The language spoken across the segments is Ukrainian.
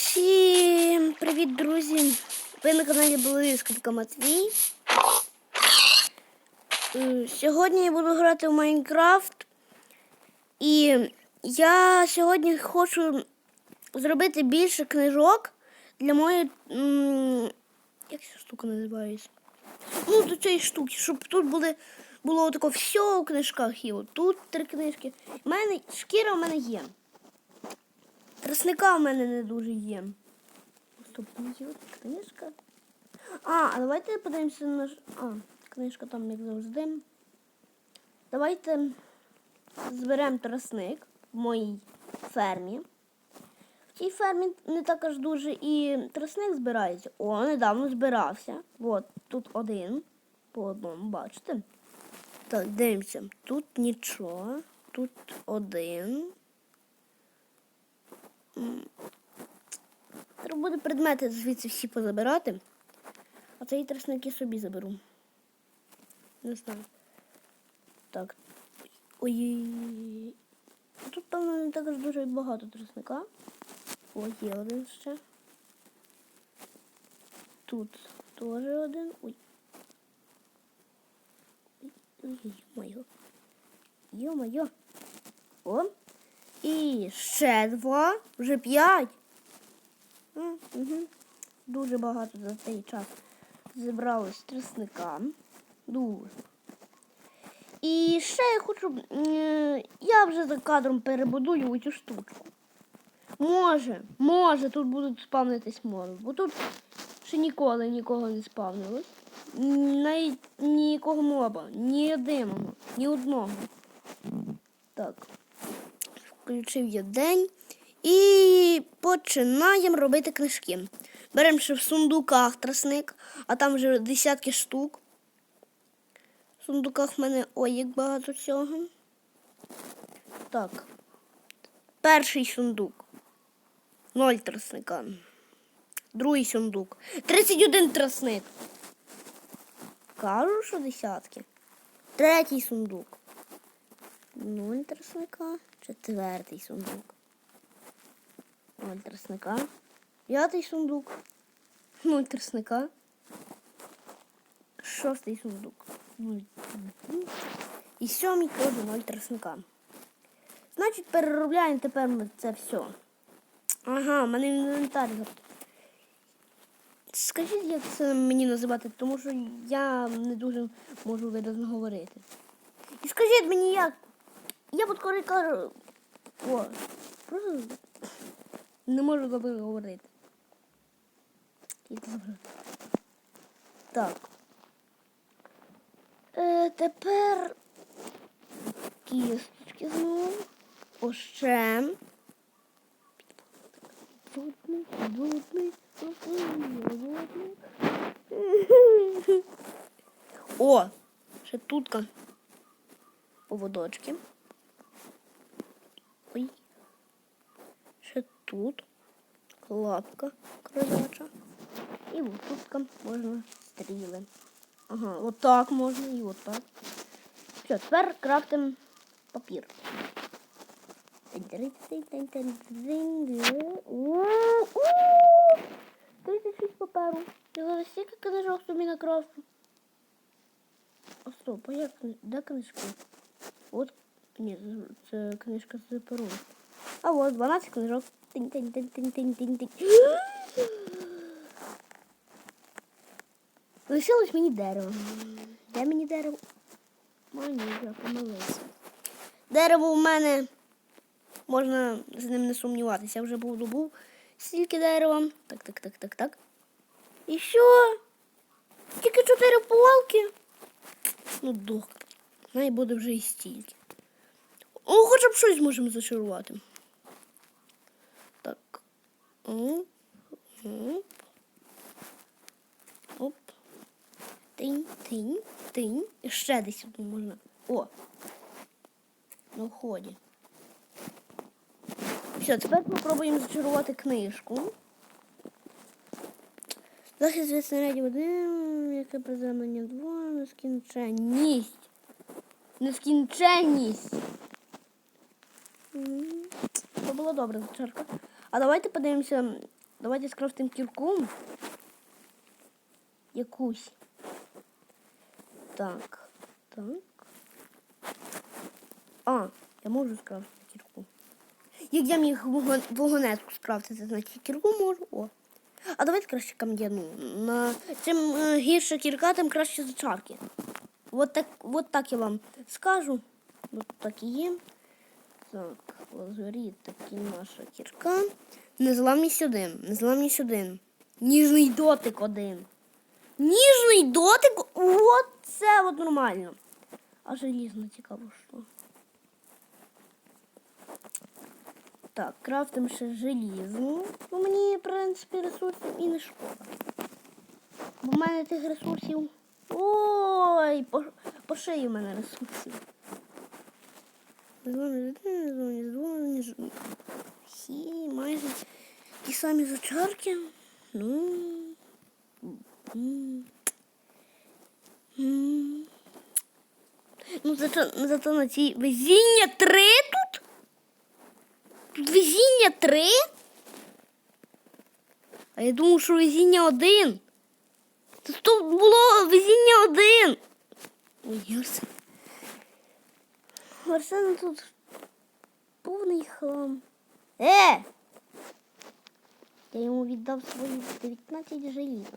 Всім привіт, друзі! Ви на каналі Блискавка Матвій. Е, Сьогодні я буду грати в Майнкрафт. І я сьогодні хочу зробити більше книжок для моєї. Як ця штука називається? Ну, до цієї штуки, щоб тут були, було отако все у книжках. І отут три книжки. У мене шкіра у мене є. Трасника в мене не дуже є. Стоп, книжка. А, а давайте подивимося на. ж- А, книжка там, як завжди. Давайте зберемо тросник в моїй фермі. В цій фермі не так аж дуже і тросник збирається. О, недавно збирався. От, тут один. По одному, бачите? Так, дивимося. Тут нічого. Тут один. Треба буде предмети звідси всі позабирати. А цей тросник я собі заберу. Не знаю. Так. Ой. Тут, певно, не так дуже багато тросника. О, є один ще. Тут теж один. Ой. Ой-ой-ой. Йо-моє. О. І ще два. Вже п'ять. Угу. Дуже багато за цей час зібралось тростника. Дуже. І ще я хочу. Я вже за кадром перебудую цю штучку. Може, може, тут будуть спавнитись мови. Бо тут ще ніколи нікого не спавнилось. Навіть нікого моба, ні єдиного, ні одного. Так. Включив я день. І починаємо робити книжки. Беремо ще в сундуках тросник, а там вже десятки штук. В сундуках в мене ой, як багато всього. Так. Перший сундук. Ноль тросника. Другий сундук. 31 тросник. Кажу, що десятки. Третій сундук. Нуль тросника. Четвертий сундук. Ноль тросника. П'ятий сундук. Нуль тросника. Шостий сундук. Нуль. І сьомий теж ноль тросника. Значить, переробляємо тепер ми це все. Ага, в мене інвентар. Скажіть, як це мені називати, тому що я не дуже можу виразно говорити. І скажіть мені, як. Я от коли кажу. О, просто не можу добре говорити. Так. Е, тепер кісточки знову. Ощем. Жодний, жодний, жодний. О, ще тутка. Поводочки. Ой. Ще тут лапка кроляча. І от тут можна стріли. Ага, отак можна і отак. Все, тепер крафтим папір. У-у! 36 паперу. Я зараз стільки книжок собі накрафту. А стоп, а кни- де книжки? От, ні, це- книжка з перу. А от 12 книжок. Тинь-тинь-тинь-тинь-тинь-тинь. Лишилось мені дерево. Де мені дерево? О, ні, я помилився. Дерево у мене можна з ним не сумніватися. Я вже був добув стільки дерева. Так, так, так, так, так. І що? Тільки чотири палки. Ну, дох. Най буде вже і стільки. О, хоча б щось можемо зачарувати. Оп. Оп. Тинь, тинь, тинь. І ще десь можна. О. На вході. Все, тепер попробуємо зачарувати книжку. Захист від снарядів один, яке приземлення два, нескінченність. Нескінченність. Це було добре, зачарка. А давайте подивимося Давайте скрафтим кірку. Якусь. Так. Так. А, я можу скрафтити кірку. Як я міг вагонетку скрафтити, значить кірку можу. О. А давайте краще кам'яну. Чим е, гірша кірка, тим краще зачарки. От так, от так я вам скажу. От так і є. Так, лазуріт, таки наша кірка. Незламність один. Незламність один. Ніжний дотик один. Ніжний дотик? От це от нормально. А желізно цікаво, що. Так, крафтим ще желізну. Ну, мені, в принципі, ресурсів і не шкода. Бо в мене тих ресурсів. Ой, по, по шиї в мене ресурсів. Дзвони, дзвони, дзвони, дзвони, дзвони. Всі майже ті самі зачарки. Ну. Ну, зато, зато на цій везіння три тут? Тут везіння три? А я думав, що везіння один. Тут було везіння один. Ой, Арсен. Арсена тут повний хлам. Е! Я йому віддав свої 19 желіза.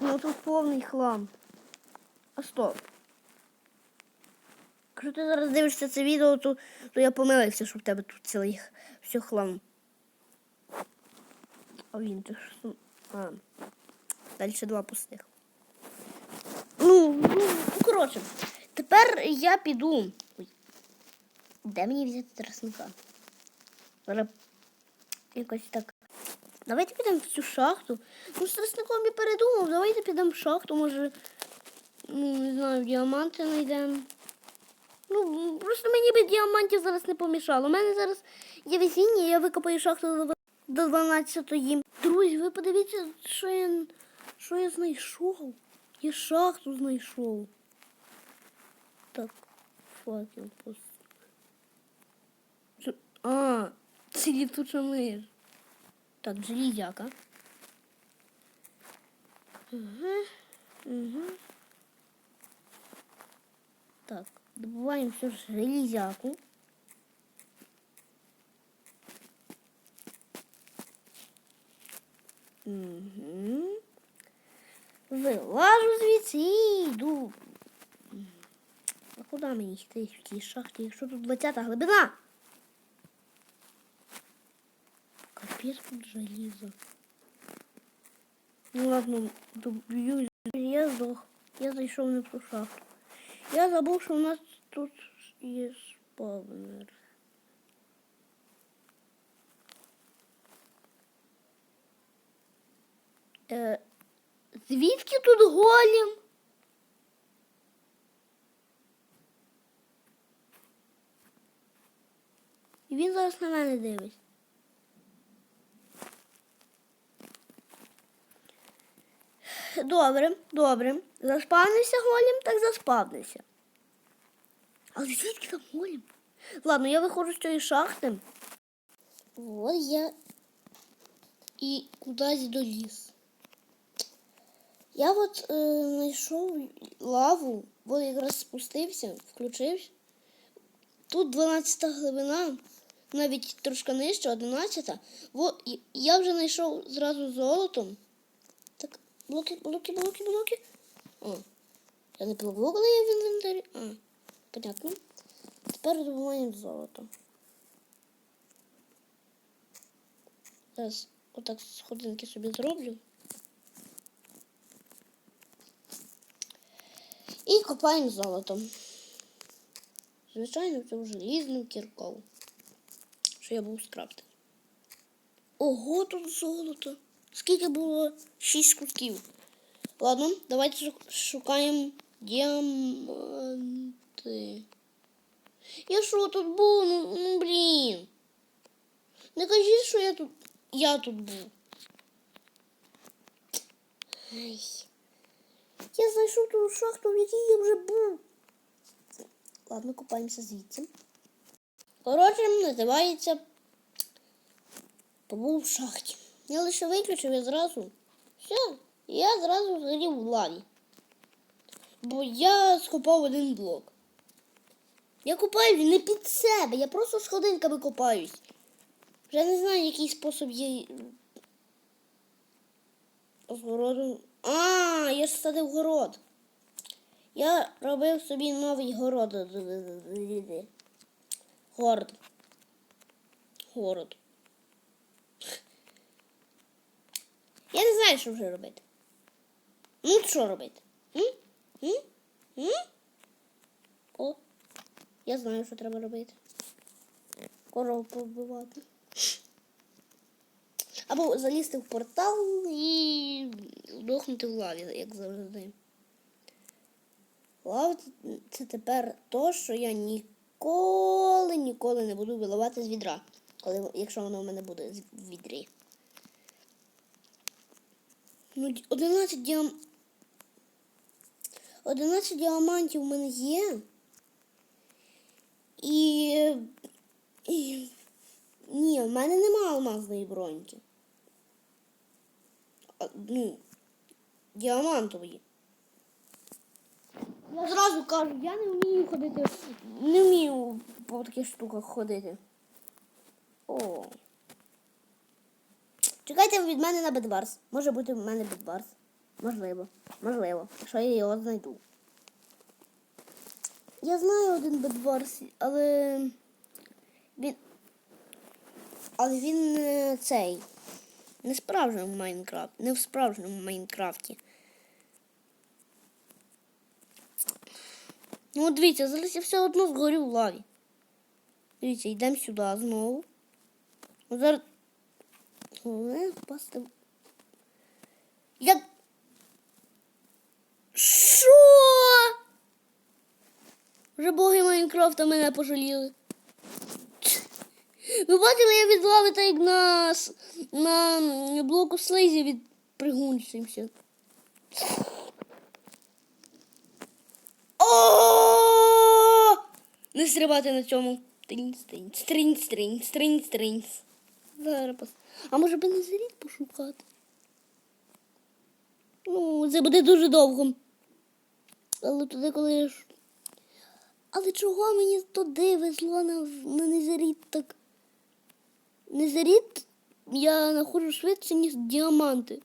Ну тут повний хлам. А стоп. Якщо ти зараз дивишся це відео, то, то я помилився, що в тебе тут цілий все хлам. А він ти що? А. Далі два пустих. Ну, ну, коротше, тепер я піду. Ой. Де мені взяти? Зараз якось так. Давайте підемо в цю шахту. Ну, з тросником я передумав, давайте підемо в шахту, може, ну, не знаю, діаманти знайдемо. Ну, просто мені би діамантів зараз не помішало. У мене зараз є весіння, я викопаю шахту до- до 12-ї. Друзі, ви подивіться, що я, що я знайшов. Я шахту знайшов. Так, факел пос. Що- А, це літуча миш. Так, железяка. Угу, угу. Так, добуваємо все ж железяку. Угу. Вилажу звідси і йду. А куди мені йти в цій шахті, якщо тут 20 глибина? Капець тут желізо. Ну ладно, доб'ю. Я здох. Я зайшов не ту шахту. Я забув, що у нас тут є спавнер. Е, звідки тут голім? І він зараз на мене дивиться. Добре, добре. Заспавнився голім, так заспавнився. Але звідки там голім? Ладно, я виходжу з цієї шахти. От я і кудись доліз. Я от е, знайшов лаву, от якраз спустився, включився. Тут 12 глибина, навіть трошки нижче, 11. Во, я вже знайшов зразу золото. Так, блоки, блоки, блоки, блоки. О, я не пливу, коли я в інвентарі. А, понятно. Тепер добуваємо золото. Зараз отак сходинки собі зроблю. І копаємо золото. Звичайно, це вже різним кірком. Що я був скрафтив. Ого, тут золото. Скільки було? Шість кусків. Ладно, давайте шу- шукаємо діаманти. Я що тут був? Ну, ну блін. Не кажіть, що я тут. Я тут був. Ай. Я знайшов ту шахту, в якій я вже був. Ладно, купаємося звідси. Коротше, називається Побув в шахті. Я лише виключив і зразу. Все, я зразу згорів в лаві. Бо я скопав один блок. Я купаю не під себе, я просто сходинками копаюсь. Вже не знаю, який спосіб є. З. А, я ж садив город. Я робив собі новий город. Город. Город. Я не знаю, що вже робити. Ну, що робити? М? М? М? О, я знаю, що треба робити. Коров побивати. Або залізти в портал і вдохнути в лаві, як завжди. Лава це тепер то, що я ніколи, ніколи не буду виливати з відра, коли, якщо воно в мене буде з- відрі. Ну, 11 діам... 11 діамантів в мене є. І... і... Ні, в мене немає алмазної броньки. Ну, діамантової. Я зразу кажу, я не вмію ходити. Не вмію по таких штуках ходити. О. Чекайте від мене на Бедварс. Може бути в мене Бедварс. Можливо. Можливо. Якщо я його знайду. Я знаю один Бедварс, але він. Але він цей. Не справжньому Майнкрафт. Не в справжньому Майнкрафті. Ну, дивіться, зараз я все одно згорю в лаві. Дивіться, йдемо сюди знову. Зараз. Головне впасти. Я. Що? Вже боги Майнкрафта мене пожаліли. Ви бачили, я від так на, на блоку слизі від пригунчився. О! Не стрибати на цьому. Трінь, стрінь, стрінь, стрінь, стрінь, стрінь. Зараз. А може би не зрід пошукати? Ну, це буде дуже довго. Але туди, коли ж. Але чого мені туди везло на, на незаріт так? Незаріт я знаходжу швидше, ніж діаманти.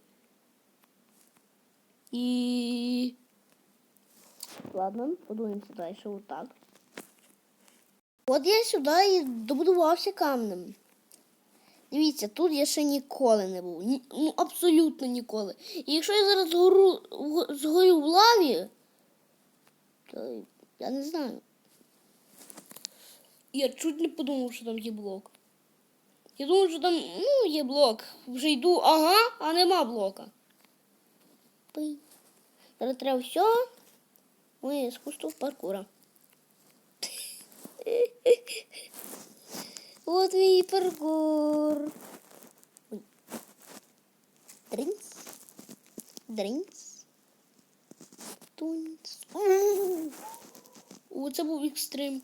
І. Ладно, подивимося далі, отак. От я сюди і добудувався камнем. Дивіться, тут я ще ніколи не був. Ні, ну, абсолютно ніколи. І якщо я зараз згору, згорю в лаві, то я не знаю. Я чуть не подумав, що там є блок. Я думав, що там ну, є блок. Вже йду, ага, а нема блока. Пий. Зараз треба все. Ой, искусство паркура. Вот мій паркур. Дринц. Дринц. Тунц. О, це був екстрим.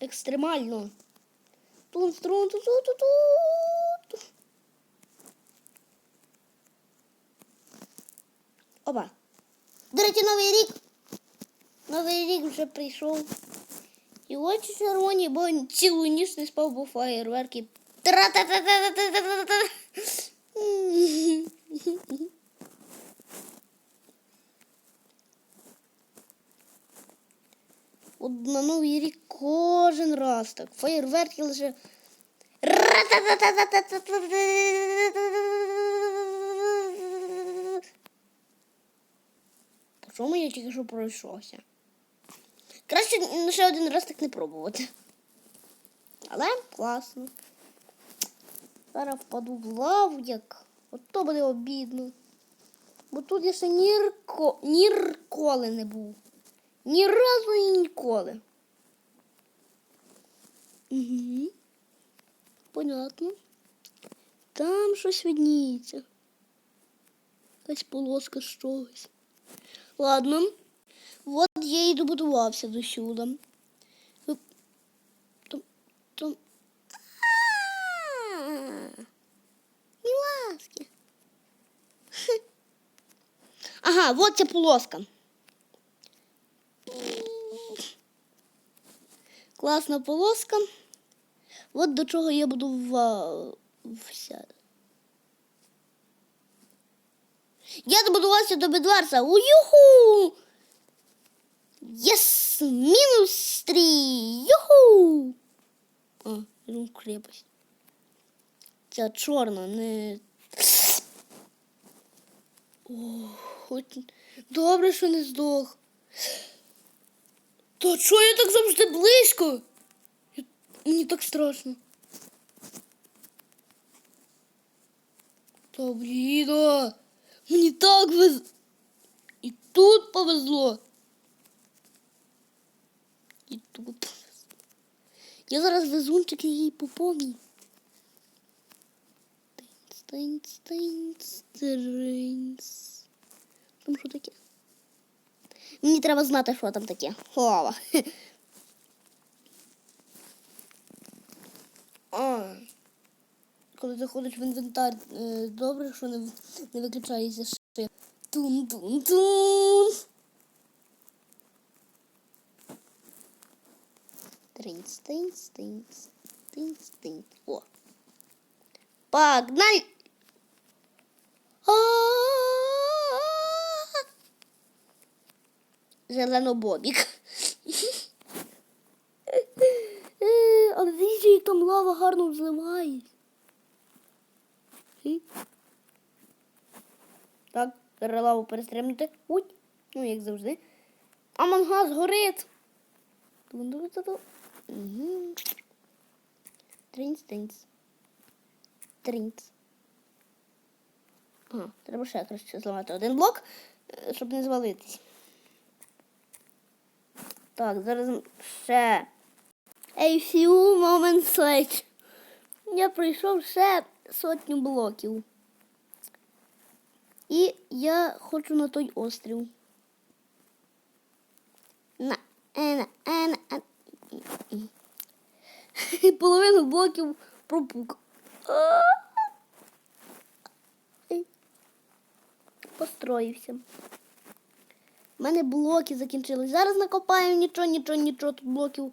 Екстремально. Тунц, трун, ту, ту, ту, ту. Опа. До речі, новий рік. Новий рік вже прийшов. І очі червоні, бо цілу ніч не спав, бо фаєрверки. Тра-та-та-та-та-та-та-та. Так. Фаєрверки лише. По чому я тільки що пройшовся? Краще ще один раз так не пробувати. Але класно. Зараз впаду в лаву, як. От то буде обідно. Бо тут я ще нірко... ніколи не був. Ні разу і ніколи. Угу. Понятно. Там щось видніється. Якась полоска з чогось. Ладно. От я і добудувався до сюди. Ви- Там, там... А, Міласки. Хе. Ага, вот ця полоска. Класна полоска. От до чого я будувався. Я добудувався до Бедварса. Уюху! Єс! Мінус три! Юху! А, ну, крепость. Ця чорна, не. О, хоч... Добре, що не здох. Та чого я так завжди близько? Мені так страшно. Та блін, мені так вез... І тут повезло. І тут повезло. Я зараз везунчик її поповню. Тинц, тинц, тинц. Там що таке? Мені треба знати, що там таке. А. Коли заходиш в інвентар, е, добре, що не, не виключається ще. Тун-тун-тун. Тринц, тринц, тринц, тринц, тринц. О. Погнали! А-а-а! Зеленобобік. Але дивіться, як там лава гарно взливає. Так, зараз лаву перестрибнути. Ой, ну як завжди. А мангаз горить. Тринц, тринц. Тринц. Ага, треба ще краще зламати один блок, е, щоб не звалитись. Так, зараз ще. A few moments later. Я пройшов ще сотню блоків. І я хочу на той острів. На, е, на, е, на, е. Половину блоків пропук. Построївся. У мене блоки закінчились. Зараз накопаємо нічого, нічого, нічого тут блоків.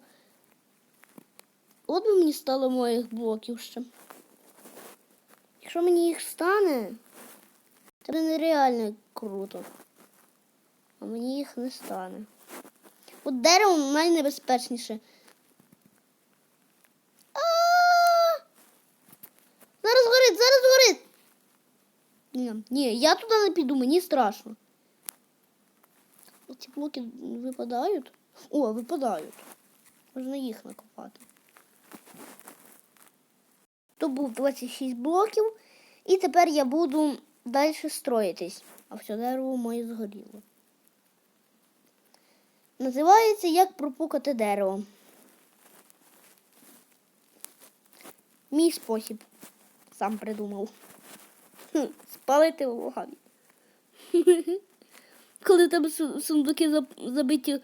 От би мені стало моїх блоків ще. Якщо мені їх стане, це буде нереально круто. А мені їх не стане. От дерево найнебезпечніше. Зараз горить, зараз горить. Ні, ні, я туди не піду, мені страшно. Ці блоки випадають. О, випадають. Можна їх накопати. То був 26 блоків, і тепер я буду далі строїтись. А все дерево моє згоріло. Називається як пропукати дерево. Мій спосіб. Сам придумав. Хм, Спалити в лаві. Коли су- сундуки забиті,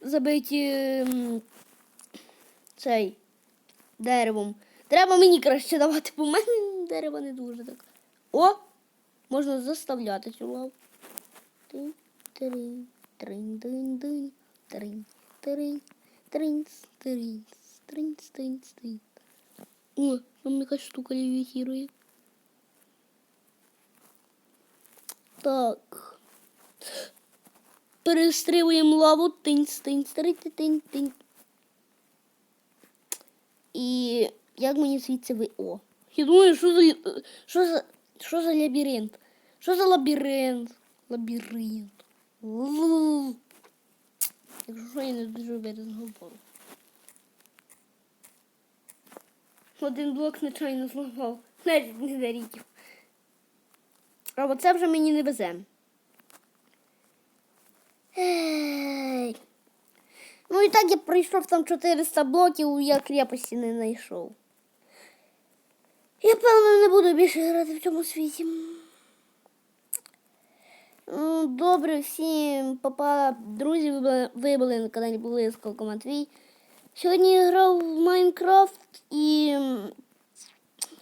забиті цей деревом. Треба мені краще давати, бо в мене дерево не дуже так. О! Можна заставляти цю лаву. Тин, тирин, трин, дин, дин, трин, тирин, тринц, тринц, тринц, тринц, тринц. О, там якась штука левітірує. Так. Перестрілюємо лаву. Тинць, тинць, тинць, тинць, тинць. І як мені звідси ви. О. Я думаю, що за. Що за. Що за лабіринт? Що за лабіринт? Лабіринт. Якщо що, я не дуже без говору. Один блок нечайно зламав. Навіть не зарітів. А оце вже мені не везе. Ей. Ну і так я пройшов там 400 блоків, я крепості не знайшов. Я, певно, не буду більше грати в цьому світі. Ну, Добре, всім папа, друзі, ви були, були на каналі Блискавка Матвій. Сьогодні я грав в Майнкрафт і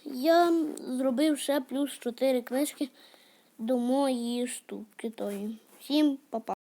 я зробив ще плюс 4 книжки до моєї штуки тої. Всім па-па.